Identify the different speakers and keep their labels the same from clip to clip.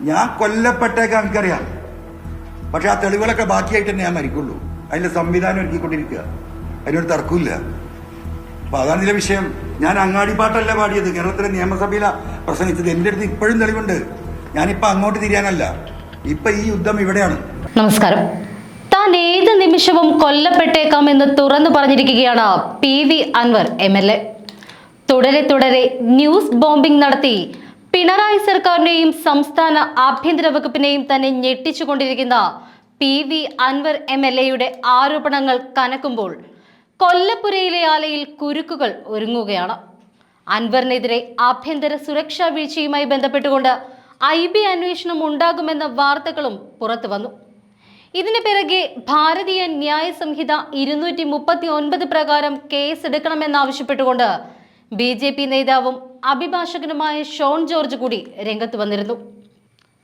Speaker 1: ഞാൻ കൊല്ലപ്പെട്ടേക്കാൻ എനിക്കറിയാം. പക്ഷെ ആ തെളിവുകളൊക്കെ ബാക്കിയായിട്ട് തന്നെ ഞാൻ മരിക്കുള്ളൂ. അതിന്റെ സംവിധാനം ഒരുക്കിക്കൊണ്ടിരിക്കുക. അതിനൊരു തർക്കമില്ല അപ്പൊ അതാണ് ഇതിലെ വിഷയം. ഞാൻ അങ്ങാടി പാട്ടല്ല പാടിയത്. കേരളത്തിലെ നിയമസഭയില പ്രസംഗിച്ചത്. എന്റെ അടുത്ത് ഇപ്പോഴും തെളിവുണ്ട്. ഞാനിപ്പോ അങ്ങോട്ട് തിരിയാനല്ല. ഇപ്പൊ ഈ യുദ്ധം ഇവിടെയാണ്.
Speaker 2: നമസ്കാരം. താൻ ഏത് നിമിഷവും കൊല്ലപ്പെട്ടേക്കാം എന്ന് തുറന്നു പറഞ്ഞിരിക്കുകയാണ് P V Anvar M L A. തുടരെ തുടരെ ന്യൂസ് ബോംബിംഗ് നടത്തി പിണറായി സർക്കാരിനെയും സംസ്ഥാന ആഭ്യന്തര വകുപ്പിനെയും തന്നെ ഞെട്ടിച്ചുകൊണ്ടിരിക്കുന്ന P V Anvar M L എയുടെ ആരോപണങ്ങൾ കനക്കുമ്പോൾ കൊല്ലപ്പുരയിലെ ആലയിൽ കുരുക്കുകൾ ഒരുങ്ങുകയാണ്. അൻവറിനെതിരെ ആഭ്യന്തര സുരക്ഷാ വീഴ്ചയുമായി ബന്ധപ്പെട്ടുകൊണ്ട് ഐ ബി അന്വേഷണം ഉണ്ടാകുമെന്ന വാർത്തകളും പുറത്തു വന്നു. ഇതിന് പിറകെ ഭാരതീയ ന്യായ സംഹിത ഇരുന്നൂറ്റി മുപ്പത്തി ഒൻപത് പ്രകാരം കേസെടുക്കണമെന്നാവശ്യപ്പെട്ടുകൊണ്ട് ബി ജെ പി നേതാവും അഭിഭാഷകനുമായ ഷോൺ ജോർജ് കൂടി രംഗത്ത് വന്നിരുന്നു.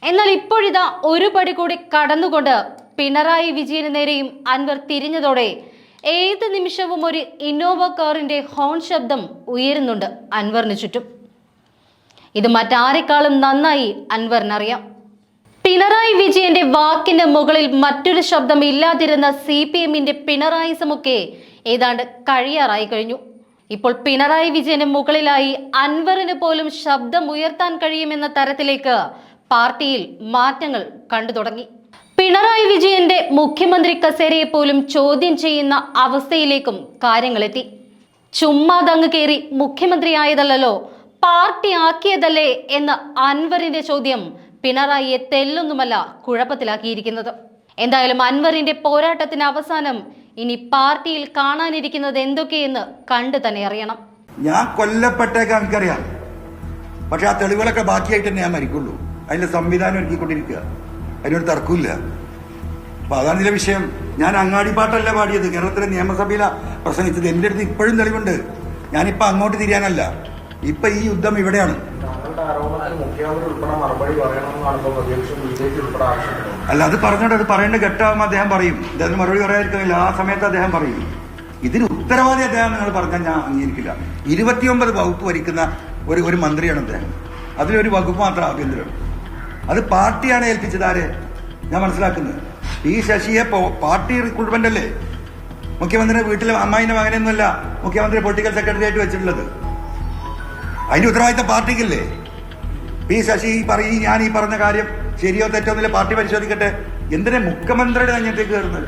Speaker 2: എന്നാൽ ഇപ്പോഴിതാ ഒരു പടി കൂടി കടന്നുകൊണ്ട് പിണറായി വിജയന് നേരെയും അൻവർ തിരിഞ്ഞതോടെ ഏത് നിമിഷവും ഒരു ഇന്നോവ കാറിന്റെ ഹോൺ ശബ്ദം ഉയരുന്നുണ്ട് അൻവറിന് ചുറ്റും. ഇത് മറ്റാരെക്കാളും നന്നായി അൻവറിനറിയാം. പിണറായി വിജയന്റെ വാക്കിന്റെ മുകളിൽ മറ്റൊരു ശബ്ദം ഇല്ലാതിരുന്ന സി പി എമ്മിന്റെ പിണറായിസമൊക്കെ ഏതാണ്ട് കഴിയാറായി കഴിഞ്ഞു. ഇപ്പോൾ പിണറായി വിജയന് മുകളിലായി അൻവറിന് പോലും ശബ്ദം ഉയർത്താൻ കഴിയുമെന്ന തരത്തിലേക്ക് പാർട്ടിയിൽ മാറ്റങ്ങൾ കണ്ടു തുടങ്ങി. പിണറായി വിജയന്റെ മുഖ്യമന്ത്രി കസേരയെ പോലും ചോദ്യം ചെയ്യുന്ന അവസ്ഥയിലേക്കും കാര്യങ്ങളെത്തി. ചുമ്മാതങ്ങ് കയറി മുഖ്യമന്ത്രിയായതല്ലോ പാർട്ടി ആക്കിയതല്ലേ എന്ന അൻവറിന്റെ ചോദ്യം പിണറായിയെ തെല്ലൊന്നുമല്ല കുഴപ്പത്തിലാക്കിയിരിക്കുന്നത്. എന്തായാലും അൻവറിന്റെ പോരാട്ടത്തിന് അവസാനം ഇനി പാർട്ടിയിൽ കാണാനിരിക്കുന്നത് എന്തൊക്കെയെന്ന് കണ്ടു തന്നെ അറിയണം.
Speaker 1: ഞാൻ കൊല്ലപ്പെട്ടേക്കാൻ എനിക്കറിയാം. പക്ഷെ ആ തെളിവുകളൊക്കെ ബാക്കിയായിട്ട് തന്നെ ഞാൻ മരിക്കുള്ളൂ. അതിന്റെ സംവിധാനം ഒരുക്കിക്കൊണ്ടിരിക്കുക. അതിനൊരു തർക്കമില്ല അപ്പൊ അതാണ് ഇതിലെ വിഷയം. ഞാൻ അങ്ങാടി പാട്ടല്ല പാടിയത്. കേരളത്തിലെ നിയമസഭയില പ്രസംഗിച്ചത്. എന്റെ അടുത്ത് ഇപ്പോഴും തെളിവുണ്ട്. ഞാനിപ്പോ അങ്ങോട്ട് തിരിയാനല്ല. ഇപ്പൊ ഈ യുദ്ധം ഇവിടെയാണ്. അല്ല അത് പറഞ്ഞോണ്ട് അത് പറയേണ്ട ഘട്ടമാകുമ്പോൾ അദ്ദേഹം പറയും. അദ്ദേഹത്തിന് മറുപടി പറയാതിരിക്കുന്നില്ല. ആ സമയത്ത് അദ്ദേഹം പറയും. ഇതിന് ഉത്തരവാദി അദ്ദേഹം നിങ്ങൾ പറഞ്ഞാൽ ഞാൻ അംഗീകരിക്കില്ല. ഇരുപത്തിയൊമ്പത് വകുപ്പ് ഭരിക്കുന്ന ഒരു ഒരു മന്ത്രിയാണ് അദ്ദേഹം. അതിലൊരു വകുപ്പ് മാത്രം ആഭ്യന്തരം അത് പാർട്ടിയാണ് ഏൽപ്പിച്ചത്. ആരെ? ഞാൻ മനസ്സിലാക്കുന്നത്. ഈ ശശിയെ പാർട്ടി റിക്രൂട്ട്മെന്റ് അല്ലേ? മുഖ്യമന്ത്രിയുടെ വീട്ടിലെ അമ്മായിന്റെ മകനെയൊന്നുമല്ല മുഖ്യമന്ത്രി പൊളിറ്റിക്കൽ സെക്രട്ടറി ആയിട്ട് വെച്ചിട്ടുള്ളത്. അതിന്റെ ഉത്തരവാദിത്തം പാർട്ടിക്കില്ലേ? പി ശശി ഈ പറയും ഞാൻ ഈ പറഞ്ഞ കാര്യം ശരിയോ തെറ്റോ എന്നില്ല പാർട്ടി പരിശോധിക്കട്ടെ. എന്തിനാ മുഖ്യമന്ത്രിയുടെ നെഞ്ഞത്തേക്ക് കയറുന്നത്?